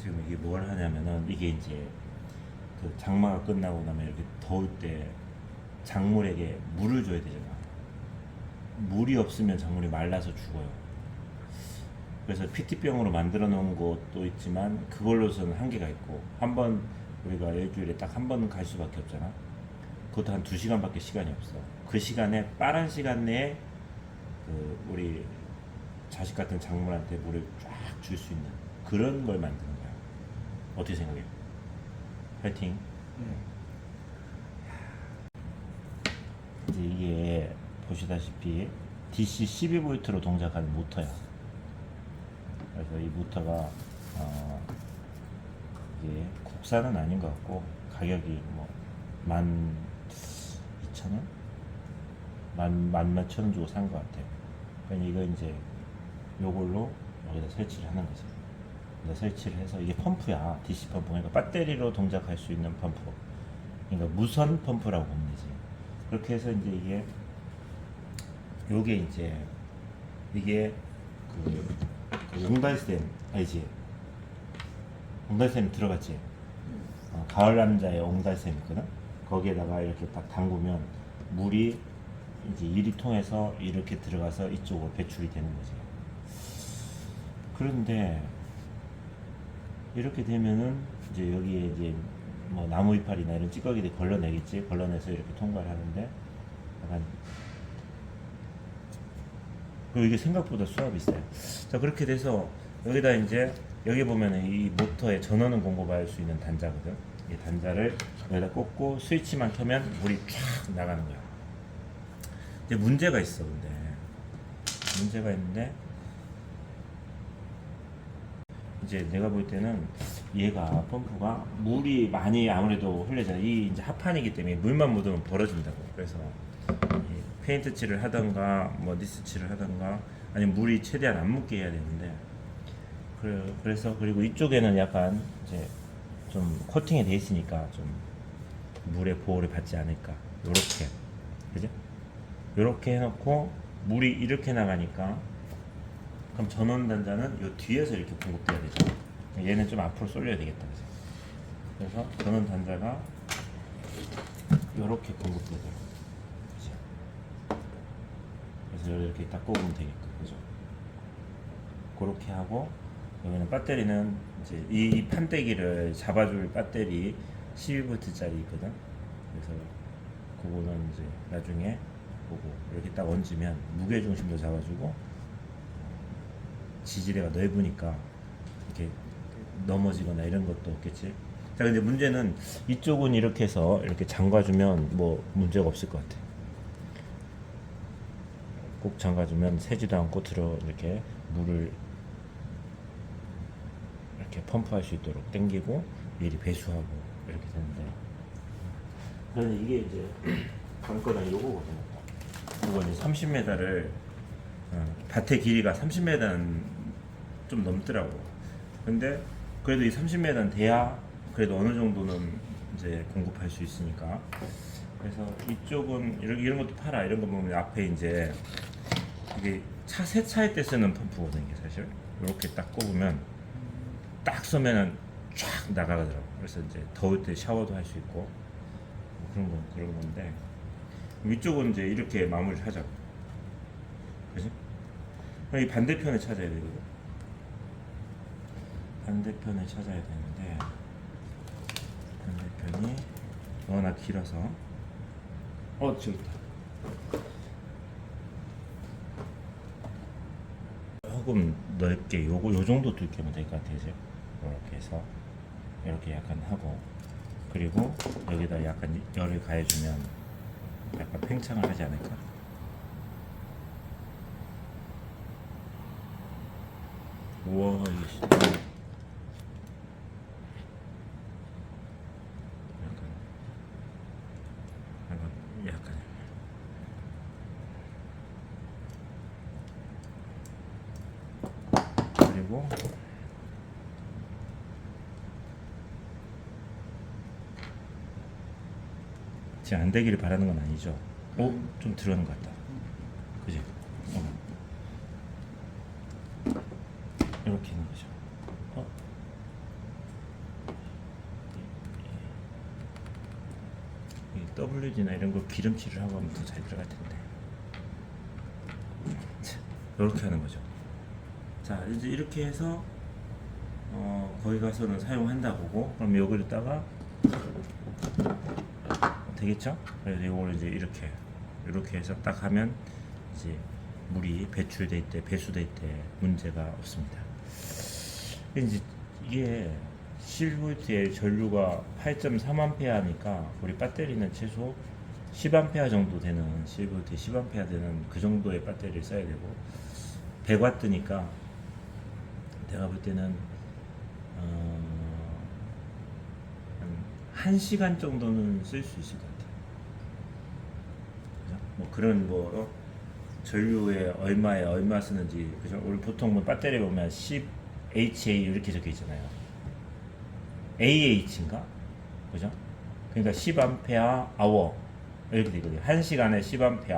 지금 이게 뭘 하냐면은 이게 이제 그 장마가 끝나고 나면 이렇게 더울 때 작물에게 물을 줘야 되잖아. 물이 없으면 작물이 말라서 죽어요. 그래서 PT병으로 만들어 놓은 것도 있지만 그걸로서는 한계가 있고 한 번 우리가 일주일에 딱 한 번 갈 수밖에 없잖아. 그것도 한 두 시간밖에 시간이 없어. 그 시간에 빠른 시간 내에 그 우리 자식 같은 작물한테 물을 쫙 줄 수 있는 그런 걸 만드는 거야. 어떻게 생각해? 파이팅. 이제 이게 보시다시피 DC 12V로 동작하는 모터야. 그래서 이 모터가 어 이게 국산은 아닌 것 같고 가격이 뭐만 2천 원, 만 만 몇천 원 주고 산 것 같아요. 그러니까 이거 이제 요걸로 여기다 설치를 하는 거죠. 설치를 해서 이게 펌프야, DC 펌프. 그러니까 배터리로 동작할 수 있는 펌프. 그러니까 무선 펌프라고 보면 되지. 그렇게 해서 이제 이게 요게 이제 이게 그, 그 옹달샘 알지? 옹달샘 들어봤지? 어, 가을 남자의 옹달샘 있거든. 거기에다가 이렇게 딱 담그면 물이 이제 이리 통해서 이렇게 들어가서 이쪽으로 배출이 되는 거지. 그런데 이렇게 되면은 이제 여기에 이제 뭐 나무 이파리나 이런 찌꺼기들이 걸러내겠지. 걸러내서 이렇게 통과를 하는데 약간 그리고 이게 생각보다 수압이 있어요. 자 그렇게 돼서 여기다 이제 여기 보면은 이 모터에 전원을 공급할 수 있는 단자거든. 이 단자를 여기다 꽂고 스위치만 켜면 물이 쫙 나가는 거야. 이제 문제가 있어 근데 문제가 있는데 이제 내가 볼 때는 얘가 펌프가 물이 많이 아무래도 흘려잖아. 이 이제 합판이기 때문에 물만 묻으면 벌어진다고. 그래서 이 페인트 칠을 하던가 뭐 니스 칠을 하던가 아니면 물이 최대한 안 묻게 해야 되는데 그래, 그래서 그리고 이쪽에는 약간 이제 좀 코팅이 돼 있으니까 좀 물의 보호를 받지 않을까. 요렇게 그죠? 요렇게 해놓고 물이 이렇게 나가니까 그럼 전원 단자는 요 뒤에서 이렇게 공급돼야 되죠. 얘는 좀 앞으로 쏠려야 되겠다. 그래서 전원 단자가 요렇게 공급되도록. 그죠? 그래서 이렇게 딱 꼽으면 되겠고, 그죠? 그렇게 하고 여기는 배터리는 이제 이, 이 판때기를 잡아줄 배터리 12V짜리 있거든. 그래서 그거는 이제 나중에 보고 이렇게 딱 얹으면 무게 중심도 잡아주고 지지대가 넓으니까 이렇게 넘어지거나 이런 것도 없겠지. 자, 근데 문제는 이쪽은 이렇게 해서 이렇게 잠가주면 뭐 문제가 없을 것 같아. 꼭 잠가주면 새지도 않고 들어 이렇게 물을 이렇게 펌프할 수 있도록 당기고 미리 배수하고 이렇게 되는데 저는 이게 이제 관건은 요거거든요. 이거 이제 30m를 어, 밭의 길이가 30m는 좀 넘더라고. 근데 그래도 이 30m는 돼야 그래도 어느 정도는 이제 공급할 수 있으니까. 그래서 이쪽은 이런, 이런 것도 팔아. 이런 거 보면 앞에 이제 이게 차 세차할 때 쓰는 펌프거든요, 사실. 이렇게 딱 꼽으면 딱 쏘면은 쫙 나가더라고. 그래서 이제 더울 때 샤워도 할 수 있고 뭐 그런 건 그런 건데 위쪽은 이제 이렇게 마무리를 하자고. 그지? 그럼 이 반대편을 찾아야 되거든. 반대편을 찾아야 되는데 반대편이 워낙 길어서 어 저기 있다. 조금 넓게 요거 요 정도 두께면 될 것 같아요. 이제 이렇게 해서 이렇게 약간 하고 그리고 여기다 약간 열을 가해주면 약간 팽창을 하지 않을까. 우와 이씨. 약간 약간 약간 그리고 지금 안 되기를 바라는 건 아니죠. 오, 좀 들어가는 것 같다. 이렇게 있는 거죠. 어? WD나 이런 거 기름칠을 하고 하면 더 잘 들어갈 텐데. 자, 이렇게 하는 거죠. 자, 이제 이렇게 해서 어, 거기 가서는 사용한다고 그럼 여기다가 되겠죠? 그래서 이걸 이제 이렇게 이렇게 해서 딱 하면 이제 물이 배출될 때 배수될 때 문제가 없습니다. 이제 이게 12V의 전류가 8.3A니까 우리 배터리는 최소 10A 정도 되는 12V 10A 되는 그 정도의 배터리를 써야 되고 100W니까 내가 볼 때는 어, 한 1시간 정도는 쓸 수 있을 것 같아요. 그죠? 뭐 그런 뭐 어? 전류에 얼마에 얼마 쓰는지 그죠? 우리 보통 뭐 배터리 보면 10 HA 이렇게 적혀 있잖아요. AH인가? 그죠? 그러니까 10A hour 이렇게 되거든요. 1시간에 10A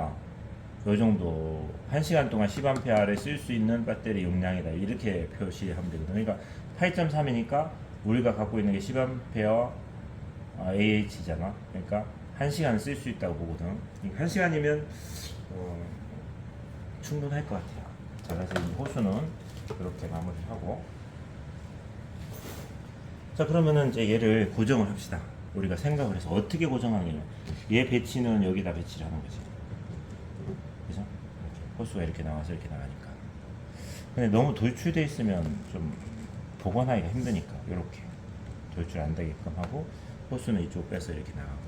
요 정도 1시간 동안 10A를 쓸 수 있는 배터리 용량이다. 이렇게 표시하면 되거든요. 그러니까 8.3이니까 우리가 갖고 있는 게 10A AH잖아. 그러니까 1시간 쓸 수 있다고 보거든. 그러니까 1시간이면 어, 충분할 것 같아요. 자, 그래서 이 호수는 이렇게 마무리하고 자 그러면은 이제 얘를 고정을 합시다. 우리가 생각을 해서 어떻게 고정하냐면 얘 배치는 여기다 배치를 하는 거지. 그죠? 호수가 이렇게 나와서 이렇게 나가니까. 근데 너무 돌출돼 있으면 좀 보관하기가 힘드니까 이렇게 돌출 안 되게끔 하고 호수는 이쪽 빼서 이렇게 나가고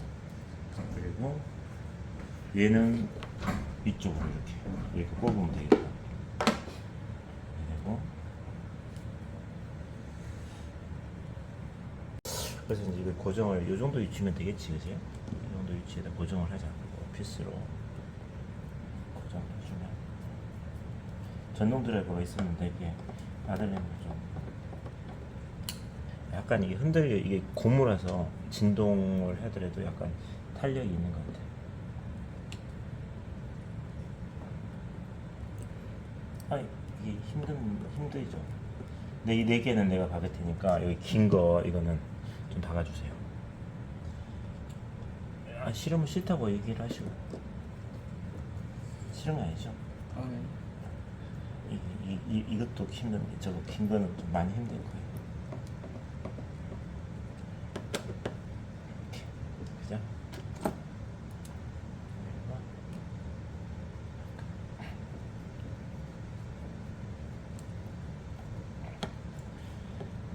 그리고 얘는 이쪽으로 이렇게 이렇게 꼽으면 되겠다. 그리고 그래서 이제 이걸 고정을 이 정도 위치면 되겠지, 그지? 이 정도 위치에다 고정을 하자. 오피스로 고정해주면 전동 드라이버가 있었는데 이게 아들내미 좀 약간 이게 흔들려 이게 고무라서 진동을 하더라도 약간 탄력이 있는 것 같아. 아 이게 힘든 힘들죠. 근데 이 네 개는 내가 박을 테니까 여기 긴 거 이거는 좀 박아주세요. 아 싫으면 싫다고 얘기를 하시고 싫은 거 아니죠? 아, 네. 이, 이, 이, 이것도 힘든데 저거 긴 거는 좀 많이 힘들 거예요. 이렇게 그죠? 그리고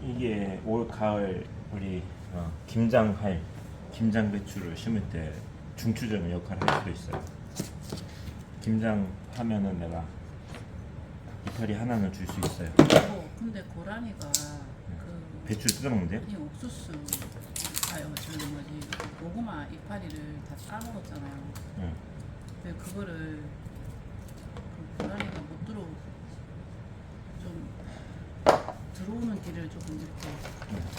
이게 올 가을 우리 어, 김장할 김장 배추를 심을 때 중추적인 역할을 할 수도 있어요. 김장 하면은 내가 이파리 하나는 줄 수 있어요. 어, 근데 고라니가 그 배추 뜯어먹는데요? 이 옥수수 아유 저기 뭐지 고구마 이파리를 다 따먹었잖아요. 응. 근데 그거를 그 고라니가 못 들어 좀 들어오는 길을 조금 이렇게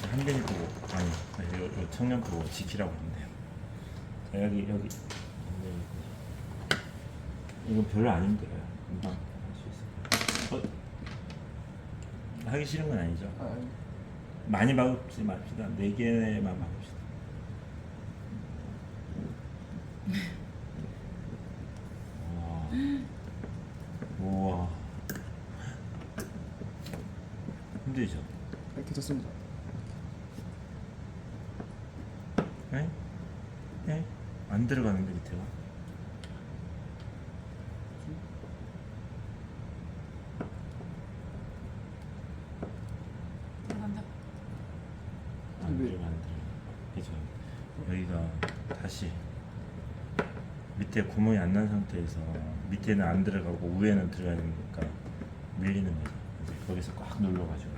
한빈이 보고 아니 요, 요 청년 보고 지키라고 하는데요. 자, 여기 여기 이건 별로 안 힘들어요. 금방 할 수 있어요. 어? 하기 싫은 건 아니죠. 아, 네. 많이 막지 맙시다. 네 개만 막읍시다. 우와. 우와. 힘들죠? 네, 괜찮습니다. 네? 네? 안 들어가는데 밑에가? 안 네. 들어가 안 들어가. 그죠? 여기가 다시 밑에 구멍이 안 난 상태에서 밑에는 안 들어가고 위에는 들어가니까 밀리는 거죠. 거기서 꽉 눌러가지고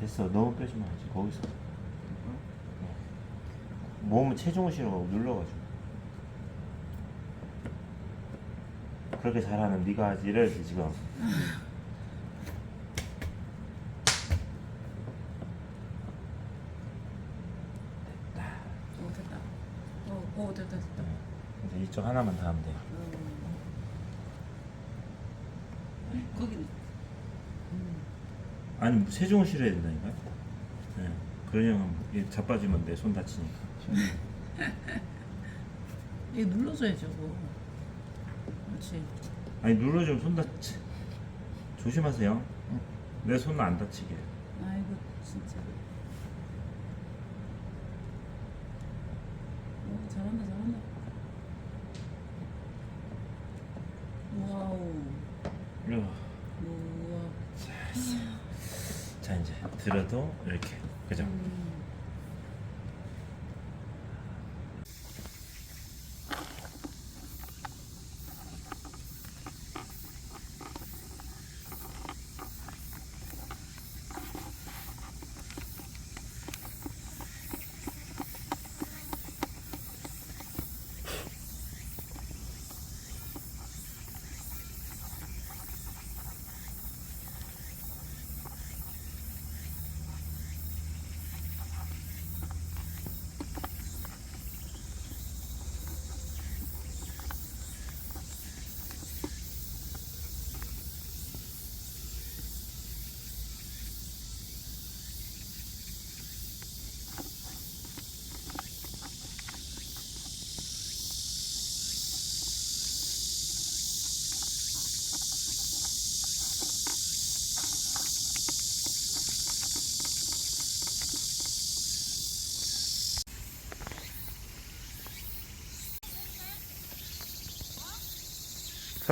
됐어. 너무 빼지 마지 거기서 네. 몸을 체중을 실어 눌러가지고 그렇게 잘하는 네가 하지 이래야지 지금 오 됐다. 오, 오 됐다 됐다. 이제 이쪽 하나만 더 하면 돼요. 음. 거기 아니 뭐 체중을 실어야 된다니까요. 네. 그러냐면 이게 자빠지면 내 손 다치니까. 이거 눌러줘야죠. 그거. 그렇지. 아니 눌러주면 손 다치. 조심하세요. 내 손은 안 다치게. 아이고 진짜. 오, 잘한다 잘한다. 와우. 우와. 우와. 자 이제 들어도 이렇게 그죠?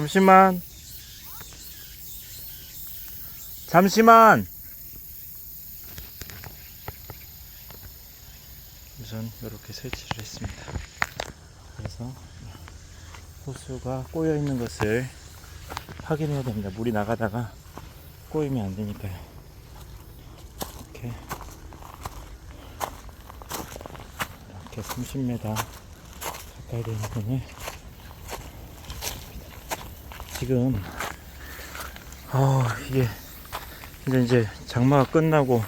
잠시만. 잠시만. 우선 이렇게 설치를 했습니다. 그래서 호수가 꼬여 있는 것을 확인해야 됩니다. 물이 나가다가 꼬이면 안 되니까요. 이렇게 이렇게 30m 가까이 되는 분을 지금 아 이게 이제 이제 장마가 끝나고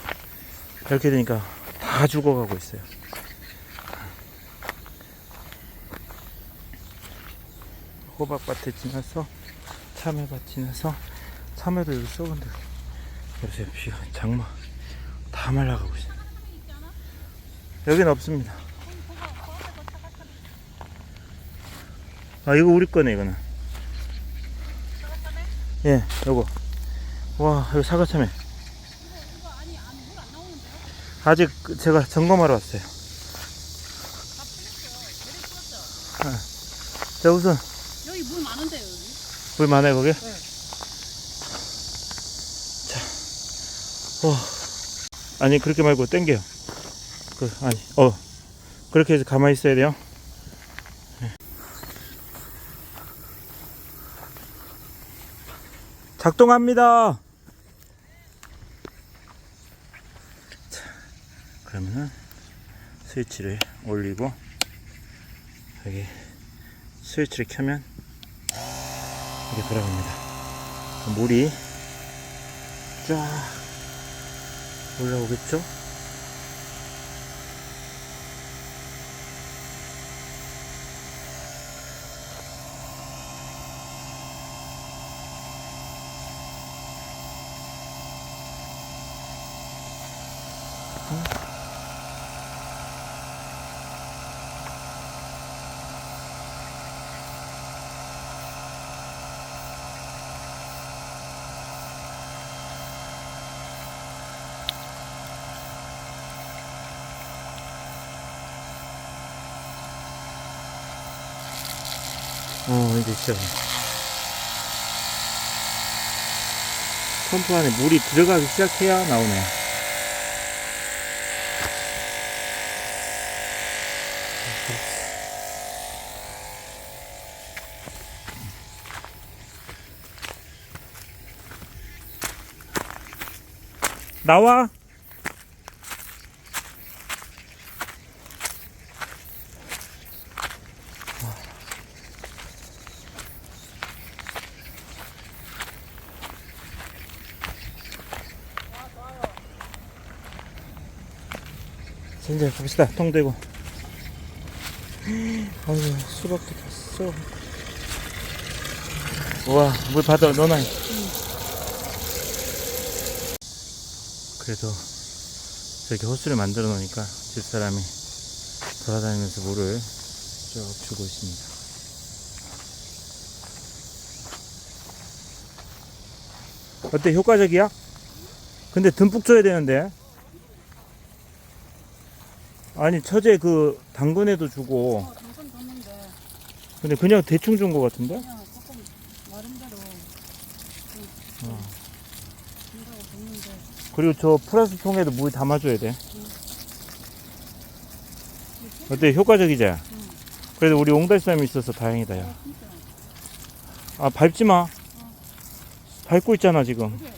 이렇게 되니까 다 죽어가고 있어요. 호박밭에 지나서 참외밭 지나서 참외도 여기 썩은데 보세요 비가 장마 다 말라가고 있어요. 여기는 없습니다. 아 이거 우리 거네 이거는. 예, 요거. 와, 이거 사과참외. 아직 그- 제가 점검하러 왔어요. 아, 자, 우선, 여기 물 많은데 여기. 물 많아요, 거기? 자, 와. 아니, 그렇게 말고 땡겨요. 그, 아니, 어. 그렇게 해서 가만히 있어야 돼요. 작동합니다. 자, 그러면은 스위치를 올리고 여기 스위치를 켜면 이게 돌아갑니다. 물이 쫙 올라오겠죠? 어, 이제 시작해. 펌프 안에 물이 들어가기 시작해야 나오네. 나와! 갑시다. 통 대고. 아유, 수박도 다 써. 우와, 물 받아 넣어놔. 그래도 저렇게 호수를 만들어 놓으니까 집사람이 돌아다니면서 물을 쭉 주고 있습니다. 어때 효과적이야? 근데 듬뿍 줘야 되는데. 아니 처제 그 당근에도 주고 어, 당근 줬는데 근데 그냥 대충 준것 같은데? 그냥 조금 나름대로 좀 어. 준다고 줬는데 그리고 저 플라스 통에도 물 담아줘야 돼. 어때 효과적이지? 그래도 우리 옹달쌈이 있어서 다행이다 야. 어, 진짜 아 밟지 마. 밟고 있잖아 지금. 그래